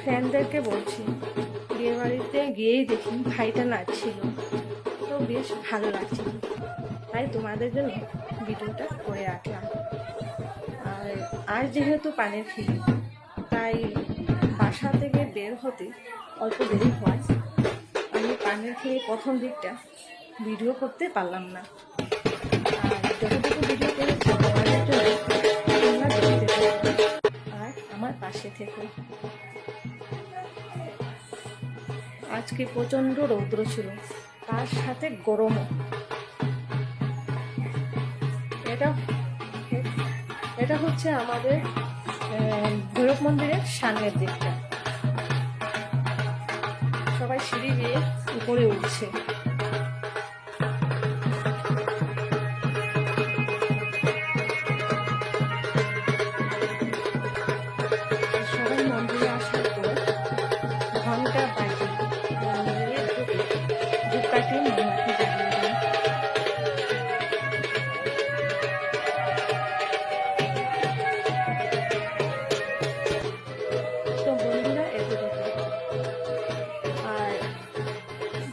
ফ্রেন্ডদেরকে বলছি বিয়ে বাড়িতে গিয়েই দেখি ভাইটা নাচছিল। তো বেশ ভালো লাগছিল। তাই তোমাদের জন্য ভিডিওটা করে রাখলাম। আর আর যেহেতু পানের খিলি তাই বাসা থেকে বের হতে অল্প দেরি হয়। আমি পানের খেয়ে প্রথম দিকটা ভিডিও করতে পারলাম না। আর যতটুকু ভিডিও করেছি তোমাদের জন্য আর আমার পাশে থেকো। আজকে প্রচণ্ড রৌদ্র ছিল। তার সাথে গরমও। এটা এটা হচ্ছে আমাদের ভৈরব মন্দিরের সামনের দিকটা। সবাই সিঁড়ি দিয়ে উপরে উঠছে।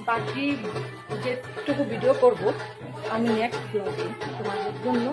বাকি যেটুকু ভিডিও করব আমি নেক্সট ব্লগে তোমাদের জন্য